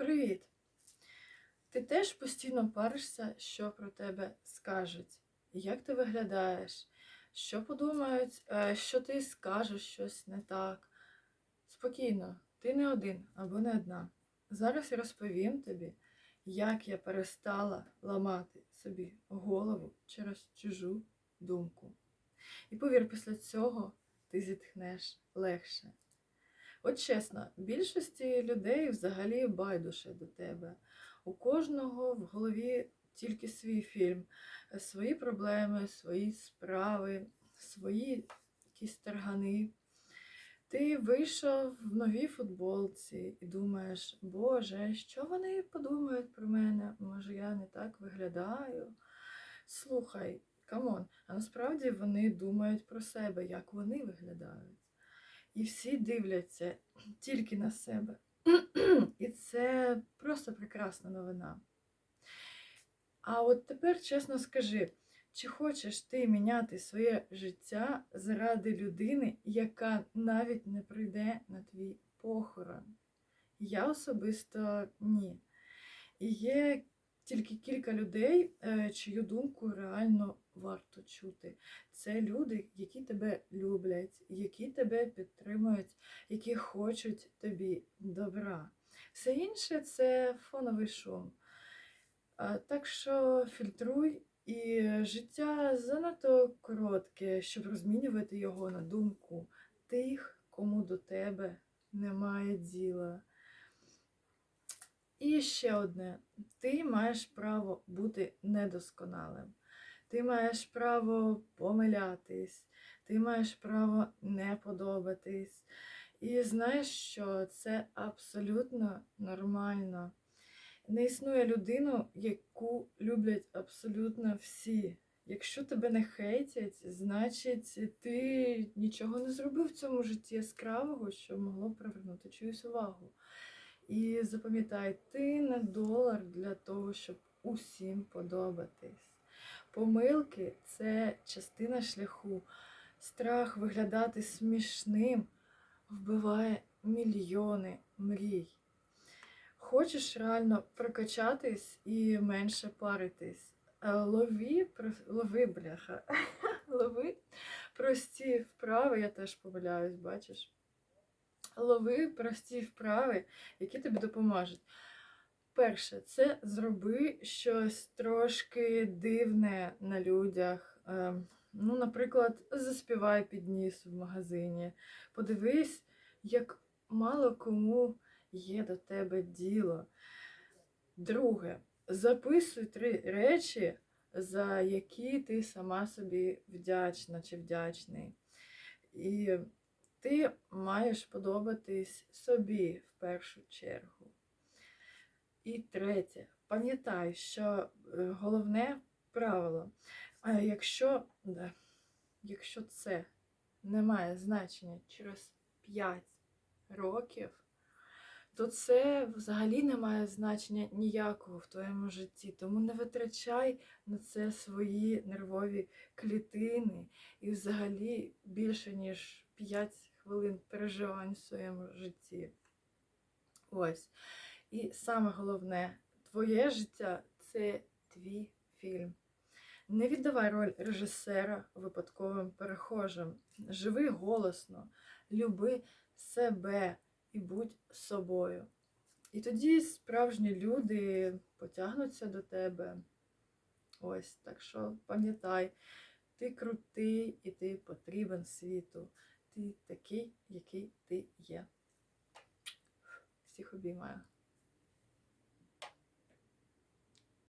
Привіт! Ти теж постійно паришся, що про тебе скажуть, як ти виглядаєш, що подумають, е, що ти скажеш щось не так. Спокійно, ти не один або не одна. Зараз я розповім тобі, як я перестала ламати собі голову через чужу думку. І повір, після цього ти зітхнеш легше. От чесно, більшості людей взагалі байдуже до тебе. У кожного в голові тільки свій фільм, свої проблеми, свої справи, свої якісь таргани. Ти вийшов в новій футболці і думаєш, Боже, що вони подумають про мене? Може, я не так виглядаю? Слухай, камон, а насправді вони думають про себе, як вони виглядають. І всі дивляться тільки на себе. І це просто прекрасна новина. А от тепер чесно скажи, чи хочеш ти міняти своє життя заради людини, яка навіть не прийде на твій похорон? Я особисто ні. Є тільки кілька людей, е, чию думку реально варто чути. Це люди, які тебе люблять, які тебе підтримують, які хочуть тобі добра. Все інше це фоновий шум. Так що фільтруй, і життя занадто коротке, щоб розмінювати його на думку тих, кому до тебе немає діла. І ще одне: ти маєш право бути недосконалим. Ти маєш право помилятись, ти маєш право не подобатись. І знаєш, що це абсолютно нормально. Не існує людину, яку люблять абсолютно всі. Якщо тебе не хейтять, значить ти нічого не зробив в цьому житті яскравого, що могло привернути чиюсь увагу. І запам'ятай, ти не долар для того, щоб усім подобатись. Помилки це частина шляху. Страх виглядати смішним вбиває мільйони мрій. Хочеш реально прокачатись і менше паритись. Лови, лови, бляха, лови прості вправи, я теж помиляюсь, бачиш. Лови прості вправи, які тобі допоможуть. Перше, це зроби щось трошки дивне на людях. Ем, Ну, наприклад, заспівай під ніс в магазині. Подивись, як мало кому є до тебе діло. Друге, записуй три речі, за які ти сама собі вдячна чи вдячний. І ти маєш подобатись собі в першу чергу. І третє, пам'ятай, що е, головне правило, якщо, якщо це не має значення через 5 років, то це взагалі не має значення ніякого в твоєму житті. Тому не витрачай на це свої нервові клітини і взагалі більше, ніж 5 хвилин переживань в своєму житті. Ось. І саме головне, твоє життя це твій фільм. Не віддавай роль режисера випадковим перехожим. Живи голосно, люби себе і будь собою. І тоді справжні люди потягнуться до тебе. Ось, так що пам'ятай, ти крутий і ти потрібен світу. Ти такий, який ти є. Всіх обіймаю.